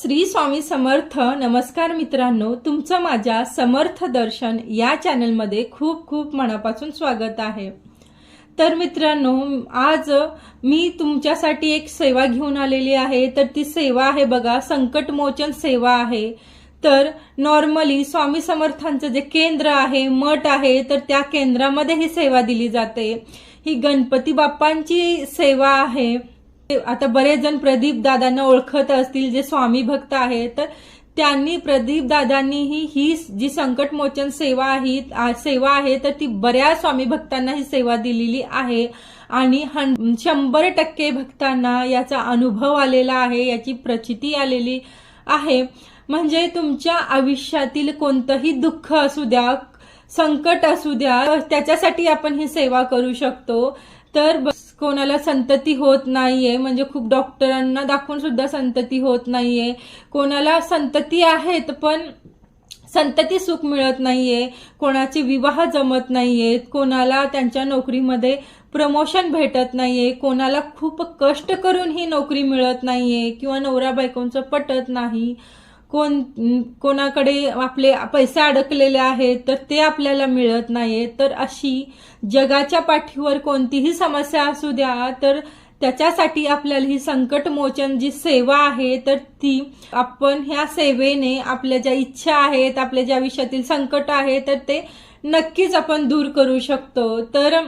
श्री स्वामी समर्थ नमस्कार मित्रांनो. तुमचं माझ्या समर्थ दर्शन या चॅनलमध्ये खूप खूप मनापासून स्वागत आहे. तर मित्रांनो आज मी तुमच्यासाठी एक सेवा घेऊन आलेली आहे. तर ती सेवा आहे बघा संकटमोचन सेवा आहे. तर नॉर्मली स्वामी समर्थांचं जे केंद्र आहे मठ आहे तर त्या केंद्रामध्ये ही सेवा दिली जाते. ही गणपती बाप्पांची सेवा आहे. आता बरेच जण प्रदीप दादांना ओळखत असतील जे स्वामी भक्त आहेत तर त्यांनी प्रदीप दादांनीही ही जी संकटमोचन सेवा आहे सेवा आहे तर ती बऱ्याच स्वामी भक्तांना ही सेवा दिलेली आहे. आणि शंभर टक्के भक्तांना याचा अनुभव आलेला आहे याची प्रचिती आलेली आहे. म्हणजे तुमच्या आयुष्यातील कोणतंही दुःख असू द्या संकट असू द्या त्याच्यासाठी आपण ही सेवा करू शकतो. तर कोणाला संतती होत नाहीये म्हणजे खूप डॉक्टरांना दाखवून सुद्धा संतती होत नाहीये. कोणाला संतती आहेत पण संतती सुख मिळत नाहीये कोणाचे विवाह जमत नाहीयेत कोणाला त्यांच्या नोकरीमध्ये प्रमोशन भेटत नाहीये कोणाला खूप कष्ट करून ही नोकरी मिळत नाहीये किंवा नवरा बायकोंचं पटत नाही. कोण कोणाकडे आपले पैसे अडकलेले आहेत तर ते आपल्याला मिळत नाहीये. तर अशी जगाच्या पाठीवर कोणतीही समस्या असू द्या तर त्याच्यासाठी आपल्याला ही संकटमोचन जी सेवा आहे तर ती आपण ह्या सेवेने आपल्या ज्या इच्छा आहेत आपल्या ज्या आयुष्यातील संकट आहे तर ते नक्कीच आपण दूर करू शकतो. तर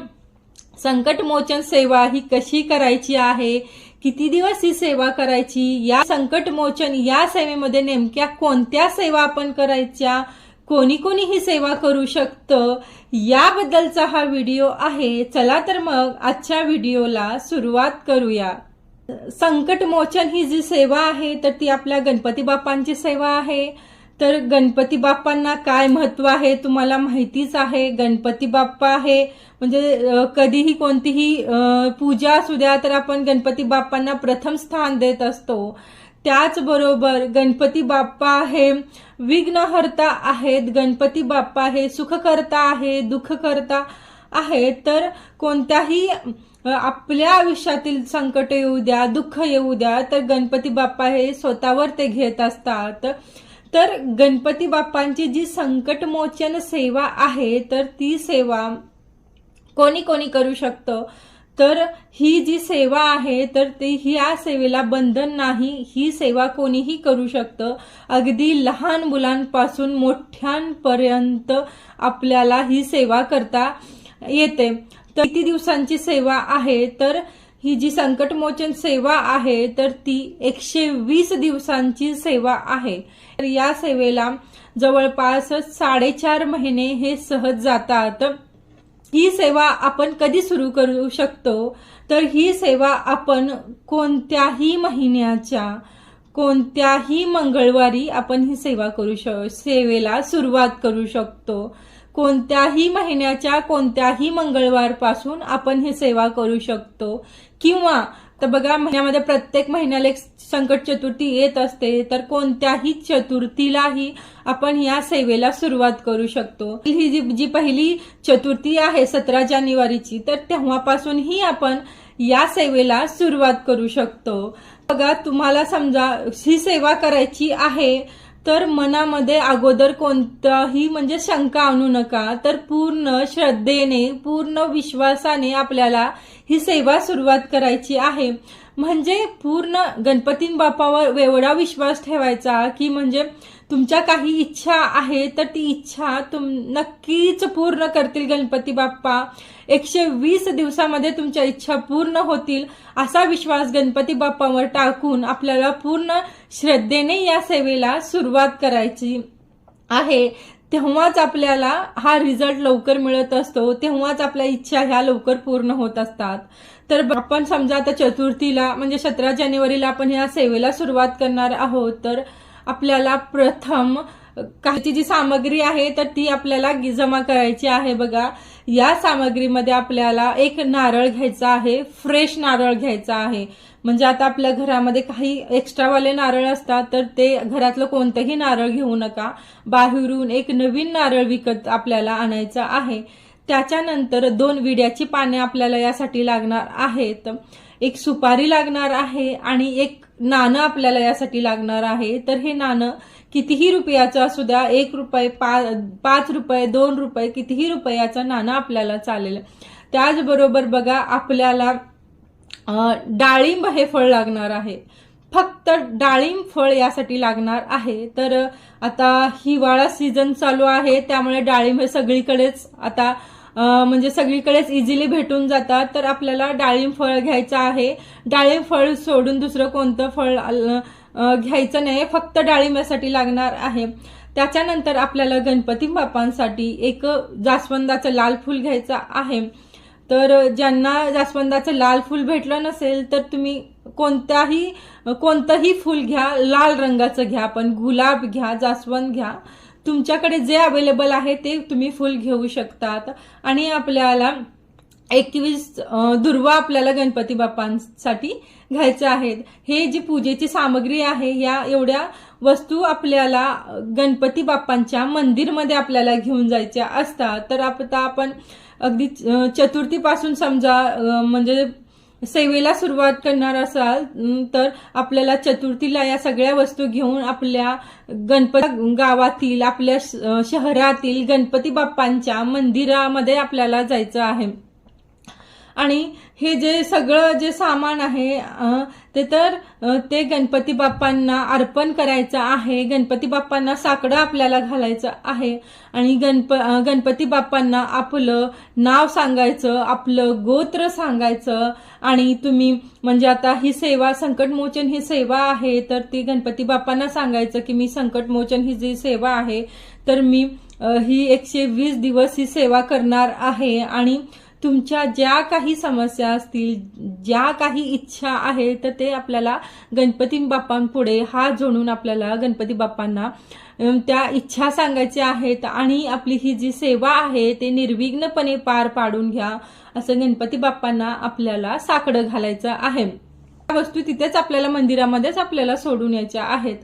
संकटमोचन सेवा ही कशी करायची आहे किती दिवस ही सेवा करायची? या संकटमोचन या सेवेमध्ये नेमक्या कोणत्या सेवा आपण करायच्या? कोणी कोणी ही सेवा करू शकतं? याबद्दलचा हा व्हिडिओ आहे. चला तर मग आजच्या व्हिडिओला सुरुवात करूया. संकटमोचन ही जी सेवा आहे तर ती आपल्या गणपती बाप्पांची सेवा आहे. तर गणपती बाप्पांना काय महत्त्व आहे तुम्हाला माहितीच आहे. गणपती बाप्पा आहे म्हणजे कधीही कोणतीही पूजा असू द्या तर आपण गणपती बाप्पांना प्रथम स्थान देत असतो. त्याचबरोबर गणपती बाप्पा हे विघ्नहर्ता आहेत. गणपती बाप्पा हे सुखकर्ता आहे दुःखकर्ता आहे तर कोणत्याही आपल्या आयुष्यातील संकट येऊ द्या दुःख येऊ द्या तर गणपती बाप्पा हे स्वतःवर ते घेत असतात. तर गणपती बाप्पांची जी संकटमोचन सेवा आहे तर ती सेवा कोणी कोणी करू शकतं? तर ही जी सेवा आहे तर ती ह्या सेवेला बंधन नाही ही सेवा कोणीही करू शकतं? अगदी लहान मुलांपासून मोठ्यांपर्यंत आपल्याला ही सेवा करता येते. तर किती दिवसांची सेवा आहे? तर ही जी संकटमोचन सेवा आहे तर ती एकशे वीस दिवसांची सेवा आहे. तर या सेवेला जवळपास साडेचार महिने हे सहज जातात. ही सेवा आपण कधी सुरू करू शकतो? तर ही सेवा आपण कोणत्याही महिन्याच्या कोणत्याही मंगळवारी आपण ही सेवा करू शक सेवेला सुरुवात करू शकतो. कोणत्याही महिन्याच्या कोणत्याही मंगळवारपासून आपण ही सेवा करू शकतो. किंवा तर बघा महिन्यामध्ये प्रत्येक महिन्याला एक संकट चतुर्थी येत असते तर कोणत्याही चतुर्थीलाही आपण या सेवेला सुरुवात करू शकतो. ही जी जी पहिली चतुर्थी आहे सतरा जानेवारीची तर तेव्हापासूनही आपण या सेवेला सुरुवात करू शकतो. बघा तुम्हाला समजा ही सेवा करायची आहे तर मनामध्ये अगोदर कोणताही म्हणजे शंका आणू नका. तर पूर्ण श्रद्धेने पूर्ण विश्वासाने आपल्याला ही सेवा सुरुवात करायची आहे. म्हणजे पूर्ण गणपती बापावर एवढा विश्वास ठेवायचा की म्हणजे तुमच्या काही इच्छा आहे तर ती इच्छा तुम नक्कीच पूर्ण करतील गणपती बाप्पा. एकशे वीस दिवसामध्ये तुमच्या इच्छा पूर्ण होतील असा विश्वास गणपती बाप्पावर टाकून आपल्याला पूर्ण श्रद्धेने या सेवेला सुरुवात करायची आहे. तेव्हाच आपल्याला हा रिझल्ट लवकर मिळत असतो. तेव्हाच आपल्या इच्छा ह्या लवकर पूर्ण होत असतात. तर आपण समजा आता चतुर्थीला म्हणजे सतरा जानेवारीला आपण ह्या सेवेला सुरुवात करणार आहोत तर आपल्याला प्रथम काहीची जी सामग्री आहे तर ती आपल्याला जमा करायची आहे बघा. या सामग्रीमध्ये आपल्याला एक नारळ घ्यायचा आहे फ्रेश नारळ घ्यायचा आहे. म्हणजे आता आपल्या घरामध्ये काही एक्स्ट्रावाले नारळ असतात तर ते घरातलं कोणतंही नारळ घेऊ नका. बाहेरून एक नवीन नारळ विकत आपल्याला आणायचं आहे. त्याच्यानंतर दोन विड्याची पाने आपल्याला यासाठी लागणार आहेत. एक सुपारी लागणार आहे आणि एक नाणं आपल्याला यासाठी लागणार आहे. तर हे नाणं कितीही रुपयाचं असू द्या एक रुपये पा पाच रुपये दोन रुपये कितीही रुपयाचं नाणं आपल्याला चालेल. त्याचबरोबर बघा आपल्याला डाळिंब हे फळ लागणार आहे. फक्त डाळिंब फळ यासाठी लागणार आहे. तर आता हिवाळा सीझन चालू आहे त्यामुळे डाळिंब हे सगळीकडेच आता म्हणजे सगळीकडेच इझिली भेटून जातात. तर आपल्याला डाळिंब फळ घ्यायचं आहे. डाळिंब फळ सोडून दुसरं कोणतं फळ घ्यायचं नाही. फक्त डाळिंब यासाठी लागणार आहे. त्याच्यानंतर आपल्याला गणपती बाप्पांसाठी एक जास्वंदाचं लाल फूल घ्यायचं आहे. तर ज्यांना जास्वंदाचं लाल फूल भेटलं नसेल तर तुम्ही कोणत्याही कोणतंही फूल घ्या लाल रंगाचं घ्या पण गुलाब घ्या जास्वंद घ्या. तुमच्याकडे जे अवेलेबल आहे ते तुम्ही फूल घेऊ शकतात. आणि आपल्याला एकवीस दुर्वा आपल्याला गणपती बाप्पांसाठी घ्यायच्या आहेत. हे जी पूजेची सामग्री आहे या एवढ्या वस्तू आपल्याला गणपती बाप्पांच्या मंदिरमध्ये आपल्याला घेऊन जायच्या असतात. तर आता आपण अगदी चतुर्थीपासून समजा म्हणजे सेवेला सुरुवात करणार असाल तर आपल्याला चतुर्थीला या सगळ्या वस्तू घेऊन आपल्या गणपती गावातील आपल्या श- शहरातील गणपती बाप्पांच्या मंदिरामध्ये आपल्याला जायचं आहे. आणि हे जे सगळं जे सामान आहे ते तर ते गणपती बाप्पांना अर्पण करायचं आहे. गणपती बाप्पांना साकडं आपल्याला घालायचं आहे. आणि गणप गणपती बाप्पांना आपलं नाव सांगायचं आपलं गोत्र सांगायचं. आणि तुम्ही म्हणजे आता ही सेवा संकटमोचन ही सेवा आहे तर ती गणपती बाप्पांना सांगायचं की मी संकटमोचन ही जी सेवा आहे तर मी ही एकशे वीस दिवस ही सेवा करणार आहे. आणि तुमच्या ज्या काही समस्या असतील ज्या काही इच्छा आहे तर ते आपल्याला गणपती बाप्पांपुढे हात जोडून आपल्याला गणपती बाप्पांना त्या इच्छा सांगायच्या आहेत आणि आपली ही जी सेवा आहे ते निर्विघ्नपणे पार पाडून घ्या असं गणपती बाप्पांना आपल्याला साकडं घालायचं आहे. वस्तू तिथेच आपल्याला मंदिरामध्येच आपल्याला सोडून यायच्या आहेत.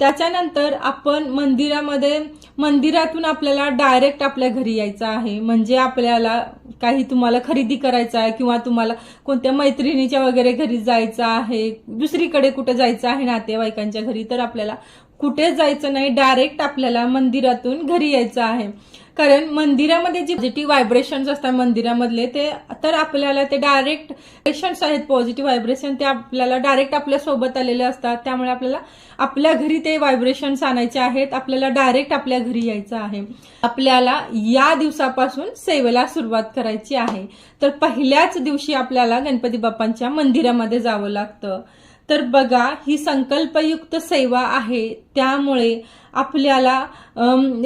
त्याच्यानंतर आपण मंदिरामध्ये मंदिरातून आपल्याला डायरेक्ट आपल्या घरी यायचं आहे. म्हणजे आपल्याला काही तुम्हाला खरेदी करायचं आहे किंवा तुम्हाला कोणत्या मैत्रिणीच्या वगैरे घरी जायचं आहे दुसरीकडे कुठे जायचं आहे नातेवाईकांच्या घरी तर आपल्याला कुठे जायचं नाही. डायरेक्ट आपल्याला मंदिरातून घरी यायचं आहे. कारण मंदिरामध्ये जे पॉझिटिव्ह व्हायब्रेशन्स असतात मंदिरामधले ते तर आपल्याला ते डायरेक्ट व्हायब्रेशन्स आहेत पॉझिटिव्ह व्हायब्रेशन ते आपल्याला डायरेक्ट आपल्यासोबत आलेले असतात. त्यामुळे आपल्याला आपल्या घरी ते व्हायब्रेशन्स आणायचे आहेत आपल्याला डायरेक्ट आपल्या घरी यायचं आहे. आपल्याला या दिवसापासून सेवेला सुरुवात करायची आहे. तर पहिल्याच दिवशी आपल्याला गणपती बाप्पांच्या मंदिरामध्ये जावं लागतं. तर बघा ही संकल्पयुक्त सेवा आहे. त्यामुळे आपल्याला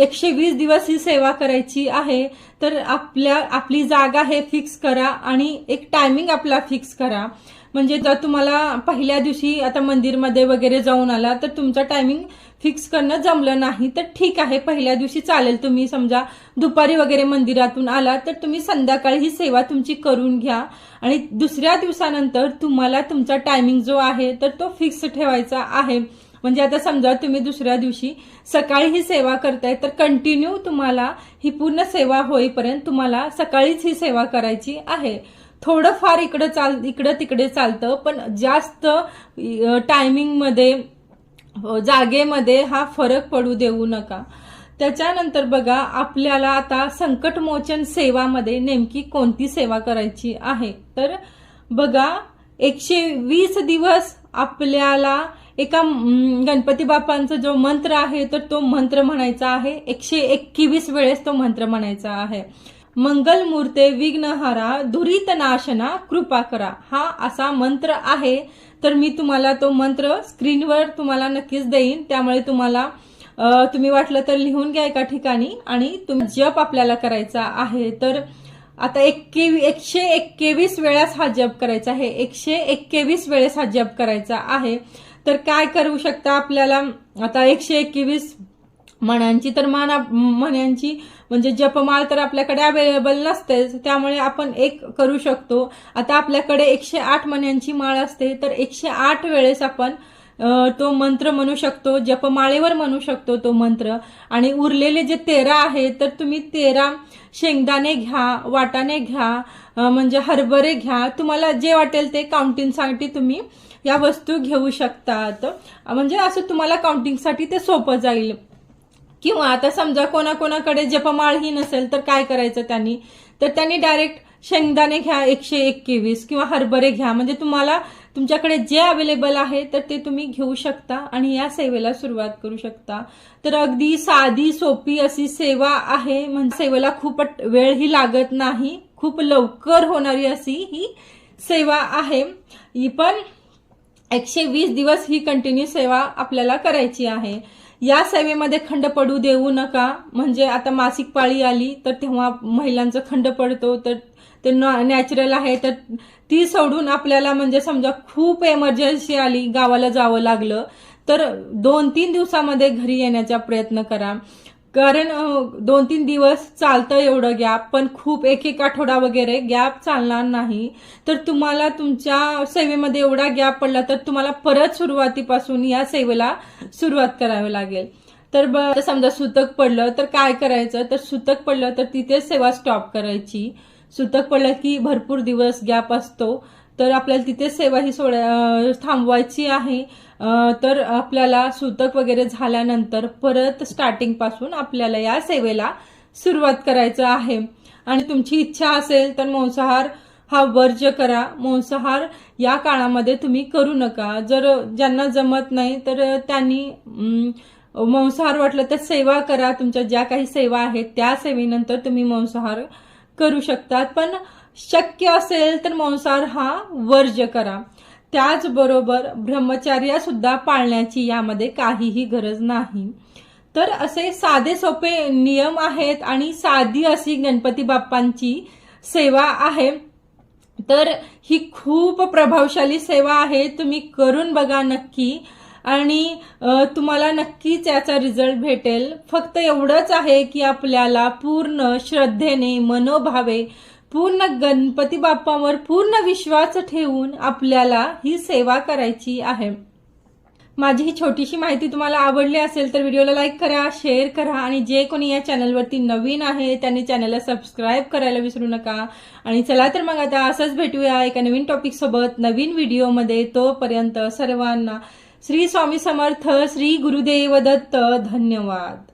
एकशे वीस दिवस ही सेवा करायची आहे. तर आपल्या आपली जागा हे फिक्स करा आणि एक टायमिंग आपला फिक्स करा. म्हणजे जर तुम्हाला पहिल्या दिवशी आता मंदिरमध्ये वगैरे जाऊन आला तर तुमचा टायमिंग फिक्स करणं जमलं नाही तर ठीक आहे पहिल्या दिवशी चालेल. तुम्ही समजा दुपारी वगैरे मंदिरातून आला तर तुम्ही संध्याकाळी ही सेवा तुमची करून घ्या. आणि दुसऱ्या दिवसानंतर तुम्हाला तुमचा टायमिंग जो आहे तर तो फिक्स ठेवायचा आहे. म्हणजे आता समजा तुम्ही दुसऱ्या दिवशी सकाळी ही सेवा करताय तर कंटिन्यू तुम्हाला ही पूर्ण सेवा होईपर्यंत तुम्हाला सकाळीच ही सेवा करायची आहे. थोडंफार इकडं चाल इकडं तिकडे चालतं पण जास्त टायमिंगमध्ये जागेमध्ये हा फरक पडू देऊ नका. त्याच्यानंतर बघा आपल्याला आता संकटमोचन सेवामध्ये नेमकी कोणती सेवा करायची आहे? तर बघा एकशे वीस दिवस आपल्याला एका गणपती बाप्पांचा जो मंत्र आहे तर तो मंत्र म्हणायचा आहे. एकशे एकवीस वेळेस तो मंत्र म्हणायचा आहे. मंगलमूर्ते विघ्नहारा धुरितनाशना कृपा करा. हा असा मंत्र आहे. तर मी तुम्हाला तो मंत्र स्क्रीनवर तुम्हाला नक्कीच देईन. त्यामुळे तुम्हाला तुम्ही वाटलं तर लिहून घ्या एका ठिकाणी. आणि तुम्ही जप आपल्याला करायचा आहे. तर आता एक्के एकशे एक्केवीस वेळास हा जप करायचा आहे. एकशे एक्केवीस वेळेस हा जप करायचा आहे. तर काय करू शकता आपल्याला? आता एकशे एक्केवीस मण्यांची तर माना मण्यांची म्हणजे जपमाळ तर आपल्याकडे अवेलेबल नसतेच त्यामुळे आपण एक करू शकतो. आता आपल्याकडे एकशे आठ मण्यांची माळ असते तर एकशे आठ वेळेस आपण तो मंत्र म्हणू शकतो जपमाळेवर म्हणू शकतो तो मंत्र. आणि उरलेले जे तेरा आहे तर तुम्ही तेरा शेंगदाणे घ्या वाटाणे घ्या म्हणजे हरभरे घ्या. तुम्हाला जे वाटेल ते काउंटिंगसाठी तुम्ही या वस्तू घेऊ शकतात. म्हणजे असं तुम्हाला काउंटिंगसाठी ते सोपं जाईल. किंवा आता समजा कोणाकोणाकडे जपमाळही नसेल तर काय करायचं त्यांनी? तर त्यांनी डायरेक्ट शेंगदाणे घ्या एकशे एकवीस किंवा हरभरे घ्या. म्हणजे तुम्हाला तुमच्याकडे जे अवेलेबल आहे तर ते तुम्ही घेऊ शकता आणि या सेवेला सुरुवात करू शकता. तर अगदी साधी सोपी अशी सेवा आहे. म्हणजे सेवेला खूप वेळही लागत नाही. खूप लवकर होणारी अशी ही सेवा आहे. ही पण एकशे वीस दिवस ही कंटिन्यू सेवा आपल्याला करायची आहे. या सेवेमध्ये खंड पडू देऊ नका. म्हणजे आता मासिक पाळी आली तर तेव्हा महिलांचा खंड पडतो तर ते नॅचरल आहे तर ती सोडून आपल्याला म्हणजे समजा खूप एमर्जन्सी आली गावाला जावं लागलं तर दोन तीन दिवसामध्ये घरी येण्याचा प्रयत्न करा. कारण दोन तीन दिवस चालतं एवढं गॅप पण खूप एक एक आठवडा वगैरे गॅप चालणार नाही. तर तुम्हाला तुमच्या सेवेमध्ये एवढा गॅप पडला तर तुम्हाला परत सुरुवातीपासून या सेवेला सुरुवात करावी लागेल. तर ब समजा सुतक पडलं तर काय करायचं? तर सुतक पडलं तर तिथेच सेवा स्टॉप करायची. सुतक पडलं की भरपूर दिवस गॅप असतो. तर आपल्याला तिथे सेवा ही सोड थांबवायची आहे. तर आपल्याला सुतक वगैरे झाल्यानंतर परत स्टार्टिंगपासून आपल्याला या सेवेला सुरुवात करायचं आहे. आणि तुमची इच्छा असेल तर मांसाहार हा वर्ज करा. मांसाहार या काळामध्ये तुम्ही करू नका. जर ज्यांना जमत नाही तर त्यांनी मांसाहार वाटलं तर सेवा करा. तुमच्या ज्या काही सेवा आहेत त्या सेवेनंतर तुम्ही मांसाहार करू शकतात. पण शक्य असेल तर मांसाहार हा वर्ज करा. त्याचबरोबर ब्रह्मचर्य सुद्धा पाळण्याची यामध्ये काहीही गरज नाही. तर असे साधे सोपे नियम आहेत आणि साधी अशी गणपती बाप्पांची सेवा आहे. तर ही खूप प्रभावशाली सेवा आहे. तुम्ही करून बघा नक्की. आणि तुम्हाला नक्कीच याचा रिझल्ट भेटेल. फक्त एवढंच आहे की आपल्याला पूर्ण श्रद्धेने मनोभावे पूर्ण गणपती बाप्पावर पूर्ण विश्वास ठेवून आपल्याला ही सेवा करायची आहे. माझी ही छोटीशी माहिती तुम्हाला आवडली असेल तर व्हिडिओला लाईक करा शेअर करा आणि जे कोणी या चॅनलवरती नवीन आहे त्यांनी चॅनलला सबस्क्राईब करायला विसरू नका. आणि चला तर मग आता असंच भेटूया एका नवीन टॉपिकसोबत नवीन व्हिडिओमध्ये. तोपर्यंत सर्वांना श्री स्वामी समर्थ श्री गुरुदेव दत्त धन्यवाद.